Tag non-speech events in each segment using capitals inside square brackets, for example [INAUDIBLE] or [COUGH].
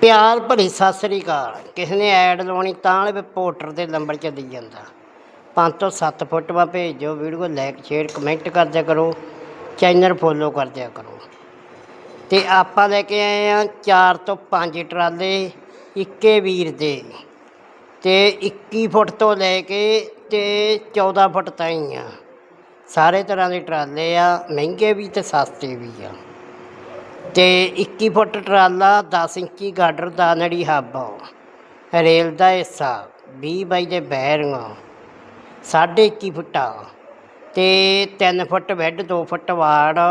ਪਿਆਰ ਭਰੀ ਸਤਿ ਸ੍ਰੀ ਅਕਾਲ। ਕਿਸੇ ਨੇ ਐਡ ਲਾਉਣੀ ਤਾਂ ਵਾਲੇ ਪੋਰਟਰ ਦੇ ਨੰਬਰ ਚ ਦੇਈ ਜਾਂਦਾ। ਪੰਜ ਤੋਂ 7 ਫੋਟੋਆਂ ਭੇਜ ਦਿਓ ਵੀਡੀਓ ਲਾਈਕ, ਸ਼ੇਅਰ, ਕਮੈਂਟ ਕਰਦਿਆ ਕਰੋ, ਚੈਨਲ ਫੋਲੋ ਕਰਦਿਆ ਕਰੋ। ਤੇ ਆਪਾਂ ਲੈ ਕੇ ਆਏ ਆ 4 ਤੋਂ 5 ਟਰਾਲੇ ਇੱਕੇ ਵੀਰ ਦੇ। ਤੇ 21 ਫੁੱਟ ਤੋਂ ਲੈ ਕੇ ਤੇ 14 ਫੁੱਟ ਤਾਈਂ ਆ। ਸਾਰੇ ਤਰ੍ਹਾਂ ਦੇ ਟਰਾਲੇ ਆ, ਮਹਿੰਗੇ ਵੀ ਤੇ ਸਸਤੇ ਵੀ ਆ। ਤੇ 21 ਫੁੱਟ ਟਰਾਲਾ 10 ਇੰਚੀ ਗਾਡਰ ਦਾ ਨੜੀ ਹੱਬ ਰੇਲ ਦਾ ਹਿੱਸਾ 20 ਬਾਈ ਦੇ ਬੈਰਿੰਗ ਸਾਢੇ 21 ਫੁੱਟਾ ਤੇ 3 ਫੁੱਟ ਬੈੱਡ 2 ਫੁੱਟ ਵਾੜ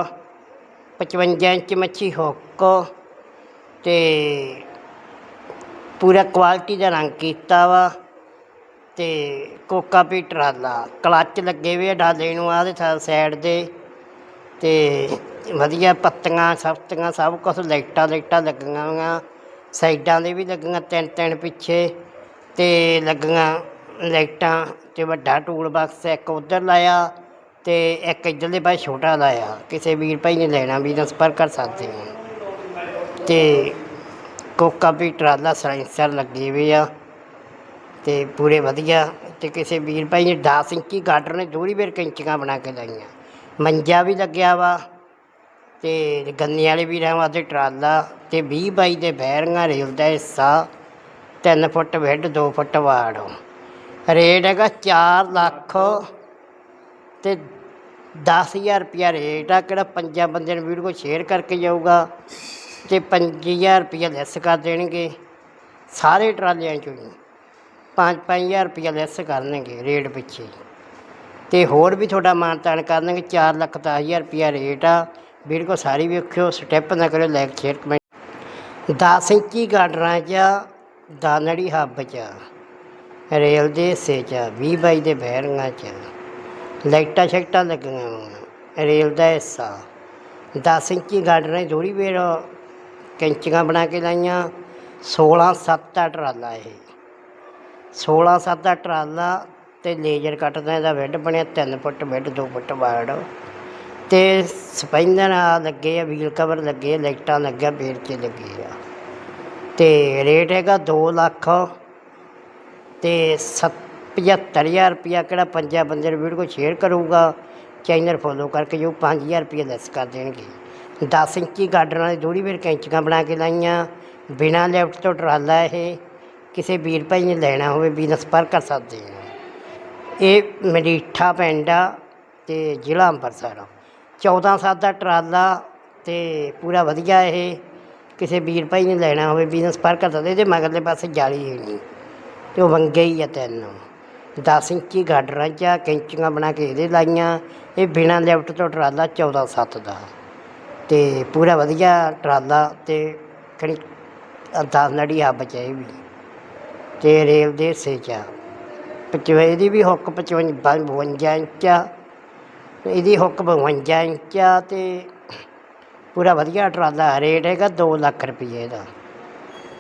55 ਇੰਚ ਮੱਛੀ ਹੁੱਕ ਤੇ ਪੂਰਾ ਕੁਆਲਿਟੀ ਦਾ ਰੰਗ ਕੀਤਾ ਵਾ ਤੇ ਕੋਕਾ ਵੀ ਟਰਾਲਾ। ਕਲੱਚ ਲੱਗੇ ਹੋਏ ਆ, ਡਾਲੇ ਨੂੰ ਆ ਦੇ ਸਾਈਡ ਦੇ ਤੇ ਵਧੀਆ ਪੱਤੀਆਂ ਸਫਤੀਆਂ ਸਭ ਕੁਝ ਲਾਈਟਾਂ ਲਾਈਟਾਂ ਲੱਗੀਆਂ ਹੋਈਆਂ। ਸਾਈਡਾਂ ਦੇ ਵੀ ਲੱਗੀਆਂ ਤਿੰਨ ਤਿੰਨ ਪਿੱਛੇ ਤੇ ਲੱਗੀਆਂ ਲਾਈਟਾਂ ਤੇ ਵੱਡਾ ਟੂਲ ਬਾਕਸ ਇੱਕ ਉਧਰ ਲਾਇਆ ਤੇ ਇੱਕ ਇੱਧਰਲੇ ਪਾਸੇ ਛੋਟਾ ਲਾਇਆ। ਕਿਸੇ ਵੀਰ ਭਾਈ ਨੇ ਲੈਣਾ ਵੀ ਤਾਂ ਸੰਪਰਕ ਕਰ ਸਕਦੇ ਹੋ। ਤੇ ਕੋਕਾ ਵੀ ਟਰਾਲਾ ਸਾਇੰਸਰ ਲੱਗੇ ਹੋਏ ਆ ਤੇ ਪੂਰੇ ਵਧੀਆ। ਤੇ ਕਿਸੇ ਵੀਰ ਭਾਈ ਨੇ 10 ਇੰਚੀ ਗਾਡਰ ਨੇ ਦੂਰੀ ਵੇਰ ਕੈਂਚੀਆਂ ਬਣਾ ਕੇ ਲਾਈਆਂ। ਮੰਜਾ ਵੀ ਲੱਗਿਆ ਵਾ। ਤੇ ਗੰਨੇ ਵਾਲੇ ਵੀਰਾਂ ਵਾਸਤੇ ਟਰਾਲਾ ਤੇ 20 ਬਾਈ ਦੇ ਬੈਰਿੰਗਾਂ ਰੇਲ ਦਾ ਹਿੱਸਾ 3 ਫੁੱਟ ਵਿੱਡ 2 ਫੁੱਟ ਵਾੜ ਰੇਟ ਹੈਗਾ 4 ਲੱਖ ਤੇ 10000 ਰੁਪਿਆ ਰੇਟ ਆ, ਕਿਹੜਾ ਪੰਜਾਂ ਬੰਦਿਆਂ ਨੂੰ ਵੀਡੀਓ ਸ਼ੇਅਰ ਕਰਕੇ ਜਾਊਗਾ ਤੇ 5000 ਰੁਪਿਆ ਲੈਸ ਕਰ ਦੇਣਗੇ, ਸਾਰੇ ਟਰਾਲਿਆਂ ਚੋਂ ਹੀ। 5-5000 ਰੁਪਿਆ ਲੈਸ ਕਰਨਗੇ ਰੇਟ ਪਿੱਛੇ। ਤੇ ਹੋਰ ਵੀ ਤੁਹਾਡਾ ਮਾਨਤਾਨ ਕਰਨਗੇ 4 ਲੱਖ ਦਸ ਹਜ਼ਾਰ ਰੁਪਿਆ ਰੇਟ ਆ ਵੀਡੀਓ ਸਾਰੀ ਵੇਖਿਓ ਸਟੈਪ ਨਾ ਕਰਿਓ ਲਾਈਕ ਸ਼ੇਅਰ ਕਮੈਂਟ 10 ਇੰਚੀ ਗਾਡਰਾਂ 'ਚ ਦਾਨੜੀ ਹੱਬ 'ਚ ਰੇਲ ਦੇ ਹਿੱਸੇ 'ਚ 20 ਬਾਈ ਦੇ ਬੈਰਿੰਗਾਂ 'ਚ ਲਾਈਟਾਂ ਸ਼ੈਕਟਾਂ ਲੱਗੀਆਂ ਹੋਈਆਂ ਰੇਲ ਦਾ ਹਿੱਸਾ 10 ਇੰਚੀ ਗਾਡਰਾਂ 'ਚ ਥੋੜ੍ਹੀ ਵੇਰ ਕੈਂਚੀਆਂ ਬਣਾ ਕੇ ਲਾਈਆਂ 16 7 ਦਾ ਟਰਾਲਾ ਇਹ 16 7 ਦਾ ਟਰਾਲਾ ਤੇ ਲੇਜ਼ਰ ਕੱਟਦਾ ਇਹਦਾ ਬੈੱਡ ਬਣਿਆ 3 ਫੁੱਟ ਬੈੱਡ 2 ਫੁੱਟ ਵਾਰਡ ਤੇ ਸਪੈਂਦਰ ਆ ਲੱਗੇ ਆ, ਵੀਲ ਕਵਰ ਲੱਗੇ ਲਾਈਟਾਂ ਲੱਗਿਆ ਬੇਰਚੇ ਲੱਗੇ ਆ। ਤੇ ਰੇਟ ਹੈਗਾ 2 ਲੱਖ ਤੇ 75000 ਰੁਪਿਆ ਕਿਹੜਾ ਪੰਜਾਂ ਬੰਦੇ ਵੀਡੀਓ ਵੀਡੀਓ ਸ਼ੇਅਰ ਕਰੂਗਾ, ਚੈਨਲ ਫੋਲੋ ਕਰਕੇ ਜੋ 5000 ਰੁਪਏ ਲੈਸ ਕਰ ਦੇਣਗੇ। 10 ਇੰਚੀ ਗਾਡਰ ਵਾਲੀ ਦੂਰੀ ਵੇਰ ਕੈਂਚੀਆਂ ਬਣਾ ਕੇ ਲਾਈਆਂ, ਬਿਨਾ ਲੈਫਟ ਤੋਂ ਟਰਾਲਾ ਇਹ, ਕਿਸੇ ਵੀਰ ਭਾਈ ਨੇ ਲੈਣਾ ਹੋਵੇ, ਬਿਜ਼ਨਸ ਪਰ ਕਰ ਸਕਦੇ ਆ ਇਹ ਮਡੀਠਾ ਪਿੰਡ ਆ ਤੇ ਜ਼ਿਲ੍ਹਾ ਅੰਮ੍ਰਿਤਸਰ 14 ਸੱਤ ਦਾ ਟਰਾਲਾ ਤੇ ਪੂਰਾ ਵਧੀਆ ਇਹ। ਕਿਸੇ ਵੀਰ ਭਾਈ ਨੇ ਲੈਣਾ ਹੋਵੇ ਬਿਜ਼ਨਸ ਪਰ ਕਰ ਸਕਦੇ ਇਹਦੇ ਮਗਰਲੇ ਪਾਸੇ ਜਾਲੀ ਹੈ ਨਹੀਂ। ਤੇ ਉਹ ਵੰਗੇ ਹੀ ਆ ਤਿੰਨ। 10 ਇੰਚੀ ਗਾਡਰਾਂ 'ਚ ਆ, ਕੈਂਚੀਆਂ ਬਣਾ ਕੇ ਇਹਦੇ ਲਾਈਆਂ। ਇਹ ਬਿਨਾ ਲੈਫਟ ਤੋਂ ਟਰਾਲਾ 14 ਸੱਤ ਦਾ। ਤੇ ਪੂਰਾ ਵਧੀਆ ਟਰਾਲਾ ਤੇ ਕਣੀ 10 ਨੜੀ ਹੱਬ 'ਚ ਇਹ ਵੀ। ਤੇ ਰੇਲ ਦੇ ਹਿੱਸੇ 'ਚ ਆ। ਪਚਵ ਵੀ ਹੁੱਕ 55 52 ਇੰਚ ਆ। ਇਹਦੀ ਹੁੱਕ 52 ਇੰਚ ਆ ਤੇ ਪੂਰਾ ਵਧੀਆ ਟਰਾਲਾ ਰੇਟ ਹੈਗਾ 2 ਲੱਖ ਰੁਪਏ ਦਾ।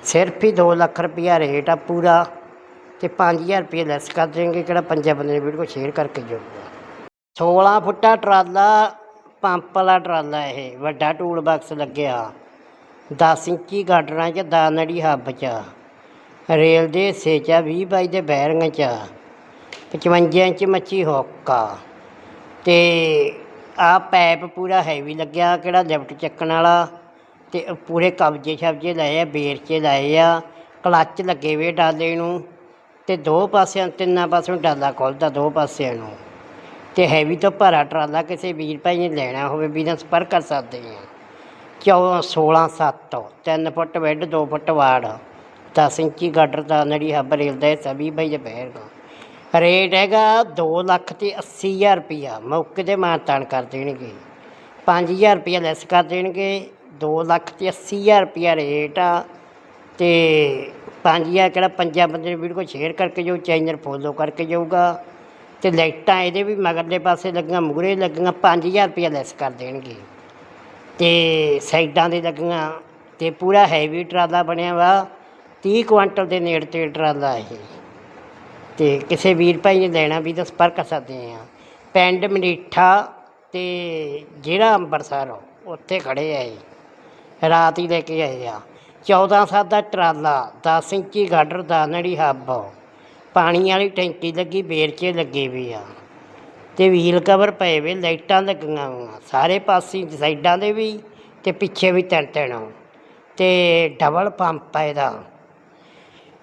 ਸਿਰਫ ਹੀ 2 ਲੱਖ ਰੁਪਿਆ ਰੇਟ ਆ ਪੂਰਾ ਤੇ 5000 ਰੁਪਏ ਲੈਸ ਕਰ ਦੇਣਗੇ ਕਿਹੜਾ ਪੰਜਾਂ ਬੰਦੇ ਨੇ ਵੀਡੀਓ ਸ਼ੇਅਰ ਕਰਕੇ ਜਾਊਗਾ। 16 ਫੁੱਟਾ ਟਰਾਲਾ ਪੰਪ ਵਾਲਾ ਟਰਾਲਾ ਇਹ ਵੱਡਾ ਟੂਲ ਬਾਕਸ ਲੱਗਿਆ। 10 ਇੰਚੀ ਗਾਡਰਾਂ 'ਚ ਦਾਨੜੀ ਹੱਬ 'ਚ। ਰੇਲ ਦੇ ਹਿੱਸੇ 'ਚ ਆ, 20 ਬਾਈ ਦੇ ਬੈਰਿੰਗ 'ਚ ਆ, 55 ਇੰਚ ਮੱਛੀ ਹੁੱਕਾ ਤੇ ਆ ਪੈਪ ਪੂਰਾ ਹੈਵੀ ਲੱਗਿਆ, ਕਿਹੜਾ ਲਿਫਟ ਚੱਕਣ ਵਾਲਾ। ਤੇ ਪੂਰੇ ਕਬਜੇ ਸ਼ਬਜੇ ਲਏ ਆ, ਬੇਰਚੇ ਲਾਏ ਆ ਕਲੱਚ ਲੱਗੇ ਵੇ ਡਾਲੇ ਨੂੰ। ਤੇ ਦੋ ਪਾਸਿਆਂ, ਤਿੰਨਾਂ ਪਾਸਿਓਂ ਡਾਲਾ ਖੁੱਲਦਾ ਦੋ ਪਾਸਿਆਂ ਨੂੰ। ਤੇ ਹੈਵੀ ਤੋਂ ਭਰਾ ਟਰਾਲਾ ਕਿਸੇ ਵੀਰ ਭਾਈ ਨੇ ਲੈਣਾ ਹੋਵੇ ਵੀ ਨਾਲ ਸੰਪਰਕ ਕਰ ਸਕਦੇ ਆ। ਚੌ 16 7 3 ਫੁੱਟ ਬੈੱਡ 2 ਫੁੱਟ ਵਾੜ 10 ਇੰਚੀ ਗਾਡਰ ਦਾ ਨੜੀ ਹੱਬ ਰੇਲ ਦਾ ਸਭੀ ਭਾਈ ਦੇ ਬਹਿਰਗਾ ਰੇਟ ਹੈਗਾ 2 ਲੱਖ ਤੇ 80000 ਰੁਪਿਆ ਮੌਕੇ ਤੇ ਮਾਨਤਾਨ ਕਰ ਦੇਣਗੇ। 5000 ਰੁਪਿਆ ਲੈਸ ਕਰ ਦੇਣਗੇ। 2 ਲੱਖ ਤੇ 80000 ਰੁਪਿਆ ਰੇਟ ਆ। ਤੇ 5000 ਕਿਹੜਾ ਪੰਜਾਂ ਬੰਦੇ ਨੂੰ ਵੀਡੀਓ ਸ਼ੇਅਰ ਕਰਕੇ ਜੋ ਚੈਨਲ ਫੋਲੋ ਕਰਕੇ ਜਾਊਗਾ। ਤੇ ਲਾਈਟਾਂ ਇਹਦੇ ਵੀ ਮਗਰਲੇ ਪਾਸੇ ਲੱਗੀਆਂ, ਮੂਹਰੇ ਲੱਗੀਆਂ 5000 ਰੁਪਿਆ ਲੈਸ ਕਰ ਦੇਣਗੇ। ਤੇ ਸਾਈਡਾਂ ਦੇ ਲੱਗੀਆਂ ਤੇ ਪੂਰਾ ਹੈਵੀ ਟਰਾਲਾ ਬਣਿਆ ਵਾ। 30 ਕੁਇੰਟਲ ਦੇ ਨੇੜੇ ਤੇ ਟਰਾਲਾ ਇਹ। ਤੇ ਕਿਸੇ ਵੀਰ ਭਾਈ ਨੇ ਲੈਣਾ ਵੀ ਤਾਂ ਸੰਪਰਕ ਕਰ ਸਕਦੇ ਆ। ਪਿੰਡ ਮਨੀਠਾ ਤੇ ਜਿਹੜਾ ਅੰਮ੍ਰਿਤਸਰ ਉੱਥੇ ਖੜੇ ਆ ਇਹ। ਰਾਤ ਹੀ ਲੈ ਕੇ ਆਏ ਆ। 14 ਸਾਲ ਦਾ ਟਰਾਲਾ 10 ਇੰਚੀ ਗਾਡਰ ਦਾਨੜੀ ਹੱਬ। ਪਾਣੀ ਵਾਲੀ ਟੈਂਕੀ ਲੱਗੀ ਵੇਰਚੇ ਲੱਗੇ ਵੀ ਆ। ਤੇ ਵੀਲ ਕਵਰ ਪਏ ਵੇ, ਲਾਈਟਾਂ ਲੱਗੀਆਂ ਹੋਈਆਂ। ਸਾਰੇ ਪਾਸੇ ਸਾਈਡਾਂ ਦੇ ਵੀ ਤੇ ਪਿੱਛੇ ਵੀ ਤਿੰਨ ਤਿੰਨ। ਤੇ ਡਬਲ ਪੰਪ ਆ ਇਹਦਾ।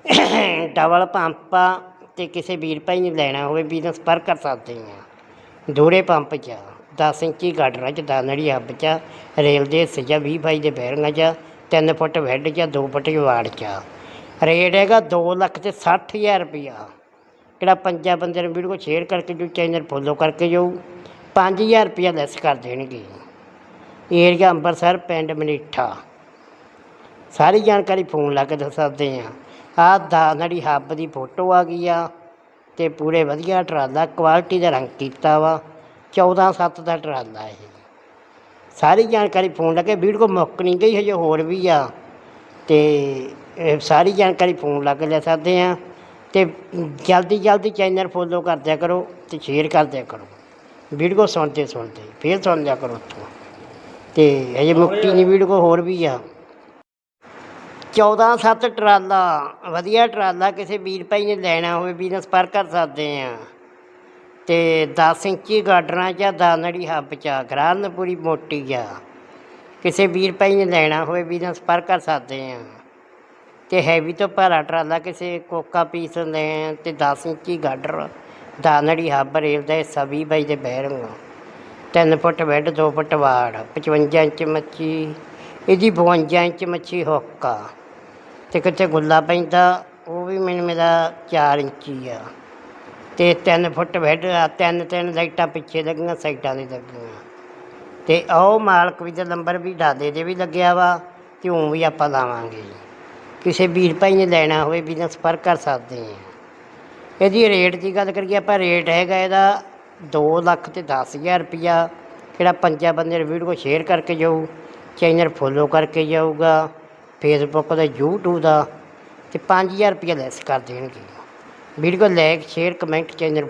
[COUGHS] ਡਬਲ ਪੰਪ ਆ। ਤੇ ਕਿਸੇ ਵੀਰ ਭਾਈ ਨੇ ਲੈਣਾ ਹੋਵੇ ਵੀ ਤਾਂ ਸੰਪਰਕ ਕਰ ਸਕਦੇ ਹਾਂ। ਦੋਹਰੇ ਪੰਪ 'ਚ ਆ, 10 ਇੰਚੀ ਗਾਡਰਾਂ 'ਚ ਦਾਨੜੀ ਹੱਬ 'ਚ ਆ, ਰੇਲ ਦੇ ਹਿੱਸੇ 'ਚ ਆ, 20 ਬਾਈ ਦੇ ਬੈਰਿੰਗਾਂ 'ਚ ਆ, ਤਿੰਨ ਫੁੱਟ ਵੈੱਡ 'ਚ ਆ, ਦੋ ਫੁੱਟ ਜਵਾੜ 'ਚ ਆ। ਰੇਟ ਹੈਗਾ 2 ਲੱਖ ਤੇ 60000 ਰੁਪਇਆ। ਕਿਹੜਾ ਪੰਜਾਂ ਬੰਦੇ ਨੂੰ ਵੀਡੀਓ ਸ਼ੇਅਰ ਕਰਕੇ ਜੋ ਚੈਨਲ ਫੋਲੋ ਕਰਕੇ ਜਾਊ 5000 ਰੁਪਇਆ ਲੈਸ ਕਰ ਦੇਣਗੇ। ਏਰੀਆ ਅੰਮ੍ਰਿਤਸਰ ਪਿੰਡ ਮਨੀਠਾ। ਸਾਰੀ ਜਾਣਕਾਰੀ ਫੋਨ ਲਾ ਕੇ ਦੱਸ ਸਕਦੇ ਆ ਆਹ ਦਾਨੜੀ ਹੱਬ ਦੀ ਫੋਟੋ ਆ ਗਈ ਆ ਤੇ ਪੂਰੇ ਵਧੀਆ ਟਰਾਲਾ ਕੁਆਲਿਟੀ ਦਾ ਰੰਗ ਕੀਤਾ ਵਾ। 14 ਸੱਤ ਦਾ ਟਰਾਲਾ ਇਹ ਸਾਰੀ ਜਾਣਕਾਰੀ ਫੋਨ ਲਾ ਕੇ ਵੀਡੀਓ ਮੁੱਕ ਨਹੀਂ ਗਈ, ਹਜੇ ਹੋਰ ਵੀ ਆ। ਤੇ ਸਾਰੀ ਜਾਣਕਾਰੀ ਫੋਨ ਲੱਗ ਲੈ ਸਕਦੇ ਆ। ਤੇ ਜਲਦੀ ਜਲਦੀ ਚੈਨਲ ਫੋਲੋ ਕਰ ਦਿਆ ਕਰੋ ਤੇ ਸ਼ੇਅਰ ਕਰ ਦਿਆ ਕਰੋ। ਵੀਡੀਓ ਸੁਣਦੇ ਸੁਣਦੇ, ਫੇਰ ਸੁਣ ਲਿਆ ਕਰੋ ਉੱਥੋਂ। ਤੇ ਹਜੇ ਮੁਕਤੀ ਨਹੀਂ, ਵੀਡੀਓ ਹੋਰ ਵੀ ਆ। 14 ਸੱਤ ਟਰਾਲਾ ਵਧੀਆ ਟਰਾਲਾ ਕਿਸੇ ਵੀਰ ਭਾਈ ਨੇ ਲੈਣਾ ਹੋਵੇ ਵੀ ਨਾਲ ਸੰਪਰਕ ਕਰ ਸਕਦੇ ਆ ਤੇ 10 ਇੰਚੀ ਗਾਡਰਾਂ ਚ ਆ, ਦਾਨੜੀ ਹੱਬ ਚ ਆ, ਗਰਾਨ ਪੂਰੀ ਮੋਟੀ ਆ। ਕਿਸੇ ਵੀਰ ਭਾਈ ਨੇ ਲੈਣਾ ਹੋਵੇ ਵੀ ਨਾਲ ਸੰਪਰਕ ਕਰ ਸਕਦੇ ਆ ਤੇ ਹੈਵੀ ਤੋਂ ਭਾਰਾ ਟਰਾਲਾ ਕਿਸੇ ਕੋਕਾ ਪੀਸ ਲੈ ਤੇ 10 ਇੰਚੀ ਗਾਡਰ ਦਾਨੜੀ ਹੱਬ ਰੇਲ ਦਾ ਹਿੱਸਾ 20 ਬਾਈ ਦੇ ਬੈਰੰਗ ਤਿੰਨ ਫੁੱਟ ਬੈੱਡ 2 ਫੁੱਟ ਵਾੜ 55 ਇੰਚ ਮੱਛੀ ਇਹਦੀ 52 ਇੰਚ ਮੱਛੀ ਹੁੱਕ ਅਤੇ ਕਿਤੇ ਗੁੱਲਾ ਪੈਂਦਾ, ਉਹ ਵੀ ਮੈਨੂੰ ਮੇਰਾ 4 ਇੰਚੀ ਆ। ਅਤੇ 3 ਫੁੱਟ ਬੈੱਡ ਆ, ਤਿੰਨ ਤਿੰਨ ਲਾਈਟਾਂ ਪਿੱਛੇ ਲੱਗੀਆਂ, ਸਾਈਡਾਂ ਦੇ ਲੱਗੀਆਂ। ਅਤੇ ਉਹ ਮਾਲਕ ਵੀ ਦਾ ਨੰਬਰ ਵੀ ਦਾਦੇ ਦੇ ਵੀ ਲੱਗਿਆ ਵਾ, ਤੇ ਉਹ ਵੀ ਆਪਾਂ ਲਾਵਾਂਗੇ। ਕਿਸੇ ਵੀਰ ਭਾਈ ਨੇ ਲੈਣਾ ਹੋਵੇ ਵੀ ਨਾਲ ਸੰਪਰਕ ਕਰ ਸਕਦੇ ਆ। ਇਹਦੀ ਰੇਟ ਦੀ ਗੱਲ ਕਰੀਏ, ਆਪਾਂ ਰੇਟ ਹੈਗਾ ਇਹਦਾ 2 ਲੱਖ ਤੇ 10000 ਰੁਪਿਆ ਜਿਹੜਾ ਪੰਜਾਂ ਬੰਦੇ ਵੀਡੀਓ ਸ਼ੇਅਰ ਕਰਕੇ ਜਾਊ, ਚੈਨਲ ਫੋਲੋ ਕਰਕੇ ਜਾਊਗਾ। ਫੇਸਬੁੱਕ ਦਾ ਯੂਟਿਊਬ ਦਾ ਅਤੇ ਪੰਜ ਹਜ਼ਾਰ ਰੁਪਈਆ ਲੈਸ ਕਰ ਦੇਣਗੇ। Video like share comment channel